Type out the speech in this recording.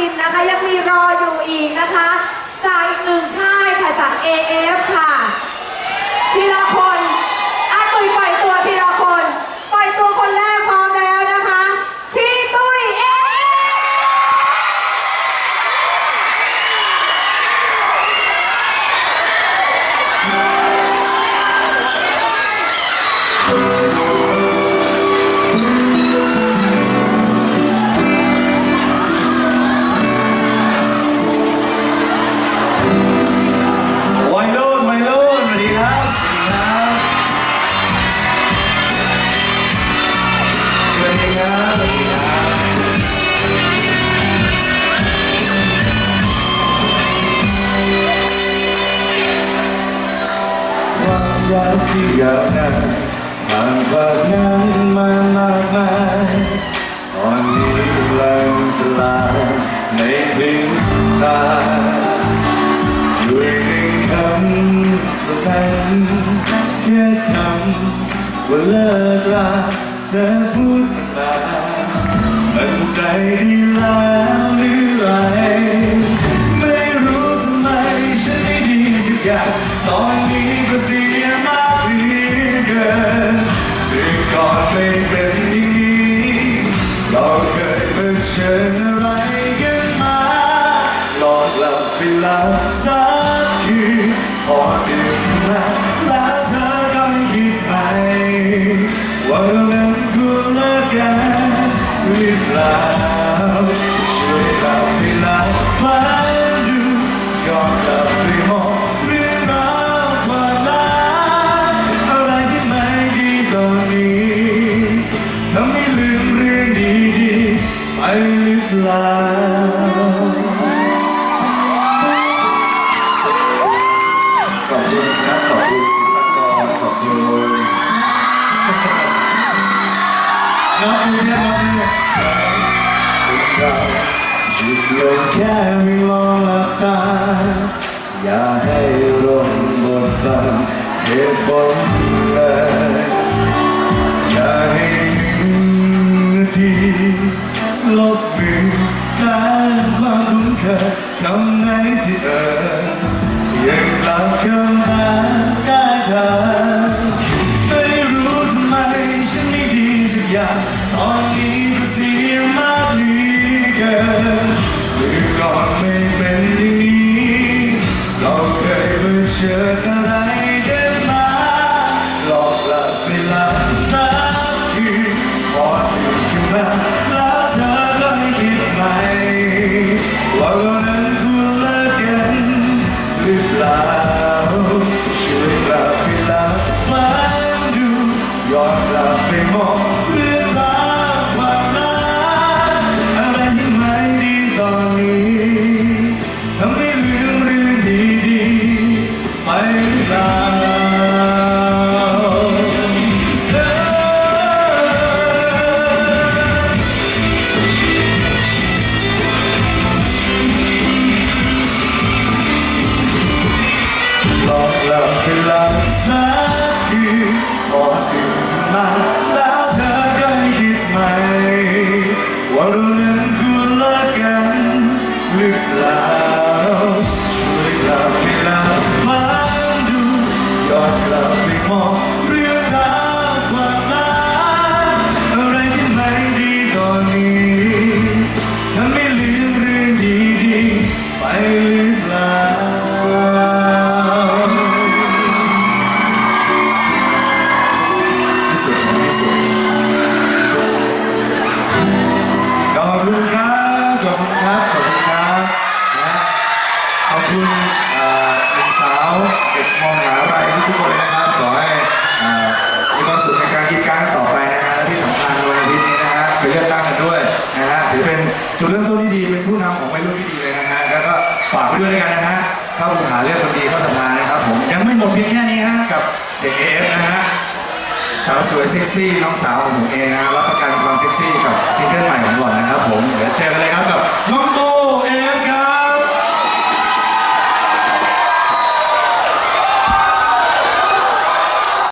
ปินนะคะ ยังมีรออยู่อีกนะคะ จากอีกหนึ่งค่ายค่ะจาก AF ค่ะทีละคนอาตุยปล่อยตัวทีละคน ปล่อยตัวคนแรกพร้อมแล้วนะคะ พี่ตุ้ยเอ๊ ยาวนานผ่านผ่านนั้นมามากมายตอนนี้กำลังสลายในพริบตาด้วยหนึ่งคำสุดท้ายแค่คำว่าเลิกลาเธอพูดมามันใจดี หลับสักทีพอตื่นมาแล้วเธอก็ไม่คิดไปว่าเรานั้นควรเลิกกันหรือเปล่าช่วยหลับไปล้วฝันดูก่อนกลับไปมอง เราหยุดลงแค่ไม่มองหลับตา อย่าให้ลมบดบังเหตุผลเลยอย่าให้หนึ่งนาทีลบหนึ่งแสนความคุ้นเคยทำไหนที่เออ อกหลับไปแล้วสักคืนพอตื่นขึ้นมาแล้วเธอก็ไม่คิดใหม่ว่าเรานั้นควรเลิกกันหรือเปล่าช่วยกลับไปแล้วฝันดูย้อนกลับไปมองเรื่องราวความรักอะไรที่ไม่ดีตอนนี้ทำให้ลืมเรื่องดีๆไปหรือเปล่า คุณเอ่อหญิงสาวเด็กมองหาอะไรทุกคนนะครับ ขอให้เอ่อมีความสุขในการกินการต่อไปนะฮะและที่สำคัญวันอาทิตย์นี้นะฮะไปเลือกตั้งกันด้วยนะฮะถือเป็นจุดเริ่มต้นที่ดีเป็นผู้นำของวัยรุ่นที่ดีเลยนะฮะแล้วก็ฝากไว้ด้วยแล้วกันนะฮะเข้าหาเรื่องคนดีเข้าสภานะครับผมยังไม่หมดเพียงแค่นี้ฮะกับเด็กเอฟนะฮะ สาวสวยเซ็กซี่น้องสาวของผมเองนะรับประกันความเซ็กซี่กับซิงเกิลใหม่ของหล่อนนะครับผมเดี๋ยว